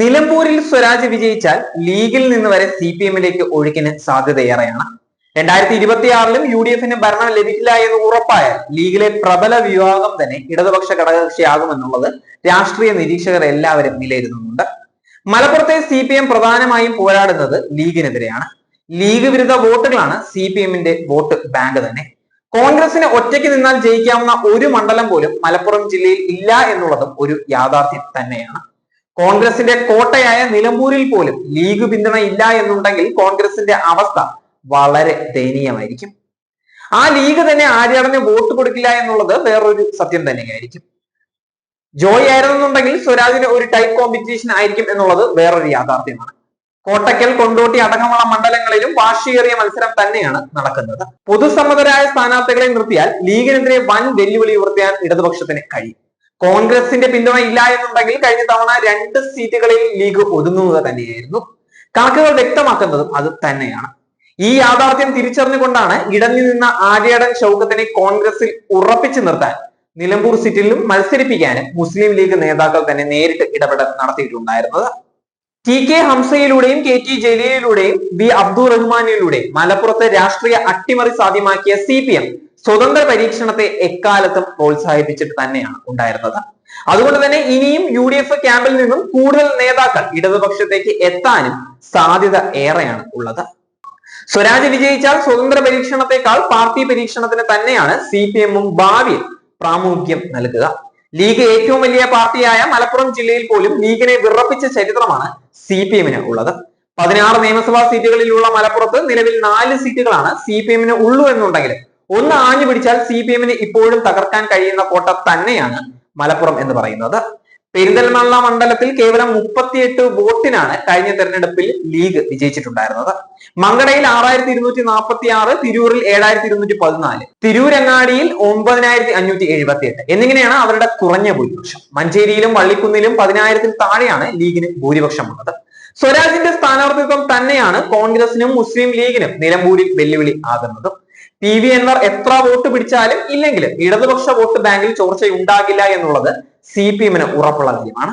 നിലമ്പൂരിൽ സ്വരാജ് വിജയിച്ചാൽ ലീഗിൽ നിന്ന് വരെ സി പി എമ്മിലേക്ക് ഒഴുക്കിന് സാധ്യതയേറെയാണ്. രണ്ടായിരത്തി ഇരുപത്തിയാറിലും യു ഡി എഫിന് ഭരണം ലഭിക്കില്ല എന്ന് ഉറപ്പായാൽ ലീഗിലെ പ്രബല വിഭാഗം തന്നെ ഇടതുപക്ഷ ഘടകകക്ഷിയാകുമെന്നുള്ളത് രാഷ്ട്രീയ നിരീക്ഷകർ എല്ലാവരും വിലയിരുത്തുന്നുണ്ട്. മലപ്പുറത്തെ സി പി എം പ്രധാനമായും പോരാടുന്നത് ലീഗിനെതിരെയാണ്. ലീഗ് വിരുദ്ധ വോട്ടുകളാണ് സി പി എമ്മിന്റെ വോട്ട് ബാങ്ക് തന്നെ. കോൺഗ്രസിന് ഒറ്റയ്ക്ക് നിന്നാൽ ജയിക്കാവുന്ന ഒരു മണ്ഡലം പോലും മലപ്പുറം ജില്ലയിൽ ഇല്ല എന്നുള്ളതും ഒരു യാഥാർത്ഥ്യം തന്നെയാണ്. കോൺഗ്രസിന്റെ കോട്ടയായ നിലമ്പൂരിൽ പോലും ലീഗ് പിന്തുണ ഇല്ല എന്നുണ്ടെങ്കിൽ കോൺഗ്രസിന്റെ അവസ്ഥ വളരെ ദയനീയമായിരിക്കും. ആ ലീഗ് തന്നെ ആര്യാടന് വോട്ട് കൊടുക്കില്ല എന്നുള്ളത് വേറൊരു സത്യം തന്നെയായിരിക്കും. ജോയ് ആയിരുന്നുണ്ടെങ്കിൽ സ്വരാജിന് ഒരു ടൈപ്പ് കോമ്പറ്റീഷൻ ആയിരിക്കും എന്നുള്ളത് വേറൊരു യാഥാർത്ഥ്യമാണ്. കോട്ടക്കൽ കൊണ്ടോട്ടി അടക്കമുള്ള മണ്ഡലങ്ങളിലും വാശിയേറിയ മത്സരം തന്നെയാണ് നടക്കുന്നത്. പൊതുസമ്മതരായ സ്ഥാനാർത്ഥികളെ നിർത്തിയാൽ ലീഗിനെതിരെ വൻ വെല്ലുവിളി ഉയർത്തിയാൽ ഇടതുപക്ഷത്തിന് കഴിയും. കോൺഗ്രസിന്റെ പിന്തുണ ഇല്ല എന്നുണ്ടെങ്കിൽ കഴിഞ്ഞ തവണ രണ്ട് സീറ്റുകളിൽ ലീഗ് ഒതുങ്ങുക തന്നെയായിരുന്നു. കണക്കുകൾ വ്യക്തമാക്കുന്നതും അത് തന്നെയാണ്. ഈ യാഥാർത്ഥ്യം തിരിച്ചറിഞ്ഞുകൊണ്ടാണ് ഇടഞ്ഞു നിന്ന ആര്യടൻ ഷൗക്കത്തിനെ കോൺഗ്രസിൽ ഉറപ്പിച്ചു നിർത്താൻ നിലമ്പൂർ സീറ്റിലും മത്സരിപ്പിക്കാനും മുസ്ലിം ലീഗ് നേതാക്കൾ തന്നെ നേരിട്ട് ഇടപെടൽ നടത്തിയിട്ടുണ്ടായിരുന്നത്. ടി കെ ഹംസയിലൂടെയും കെ ടി ജലീലിലൂടെയും ബി അബ്ദുൾ റഹ്മാനിലൂടെയും മലപ്പുറത്ത് രാഷ്ട്രീയ അട്ടിമറി സാധ്യമാക്കിയ സി പി എം സ്വതന്ത്ര പരീക്ഷണത്തെ എക്കാലത്തും പ്രോത്സാഹിപ്പിച്ചിട്ട് തന്നെയാണ് ഉണ്ടായിരുന്നത്. അതുകൊണ്ട് തന്നെ ഇനിയും യു ഡി എഫ് ക്യാമ്പിൽ നിന്നും കൂടുതൽ നേതാക്കൾ ഇടതുപക്ഷത്തേക്ക് എത്താനും സാധ്യത ഏറെയാണ് ഉള്ളത്. സ്വരാജ് വിജയിച്ചാൽ സ്വതന്ത്ര പരീക്ഷണത്തെക്കാൾ പാർട്ടി പരീക്ഷണത്തിന് തന്നെയാണ് സി പി എമ്മും ഭാവിയിൽ പ്രാമുഖ്യം നൽകുക. ലീഗ് ഏറ്റവും വലിയ പാർട്ടിയായ മലപ്പുറം ജില്ലയിൽ പോലും ലീഗിനെ വിറപ്പിച്ച ചരിത്രമാണ് സി പി എമ്മിന് ഉള്ളത്. പതിനാറ് നിയമസഭാ സീറ്റുകളിലുള്ള മലപ്പുറത്ത് നിലവിൽ നാല് സീറ്റുകളാണ് സി പി എമ്മിന് ഉള്ളൂ എന്നുണ്ടെങ്കിൽ ഒന്ന് ആഞ്ഞു പിടിച്ചാൽ സി പി എമ്മിന് ഇപ്പോഴും തകർക്കാൻ കഴിയുന്ന കോട്ട തന്നെയാണ് മലപ്പുറം എന്ന് പറയുന്നത്. പെരിന്തൽമണ്ണ മണ്ഡലത്തിൽ കേവലം മുപ്പത്തിയെട്ട് വോട്ടിനാണ് കഴിഞ്ഞ തെരഞ്ഞെടുപ്പിൽ ലീഗ് വിജയിച്ചിട്ടുണ്ടായിരുന്നത്. മങ്കടയിൽ ആറായിരത്തി ഇരുന്നൂറ്റി നാൽപ്പത്തി ആറ് തിരൂരിൽ ഏഴായിരത്തി ഇരുന്നൂറ്റി പതിനാല് തിരൂരങ്ങാടിയിൽ ഒമ്പതിനായിരത്തി അഞ്ഞൂറ്റി എഴുപത്തി എട്ട് എന്നിങ്ങനെയാണ് അവരുടെ കുറഞ്ഞ ഭൂരിപക്ഷം. മഞ്ചേരിയിലും വള്ളിക്കുന്നിലും പതിനായിരത്തിൽ താഴെയാണ് ലീഗിന് ഭൂരിപക്ഷമുള്ളത്. സ്വരാജിന്റെ സ്ഥാനാർത്ഥിത്വം തന്നെയാണ് കോൺഗ്രസിനും മുസ്ലിം ലീഗിനും നിലമ്പൂരിൽ വെല്ലുവിളി ആകുന്നതും. പി വി അൻവർ എത്ര വോട്ട് പിടിച്ചാലും ഇല്ലെങ്കിലും ഇടതുപക്ഷ വോട്ട് ബാങ്കിൽ ചോർച്ച ഉണ്ടാകില്ല എന്നുള്ളത് സി പി എമ്മിന് ഉറപ്പുള്ള കാര്യമാണ്.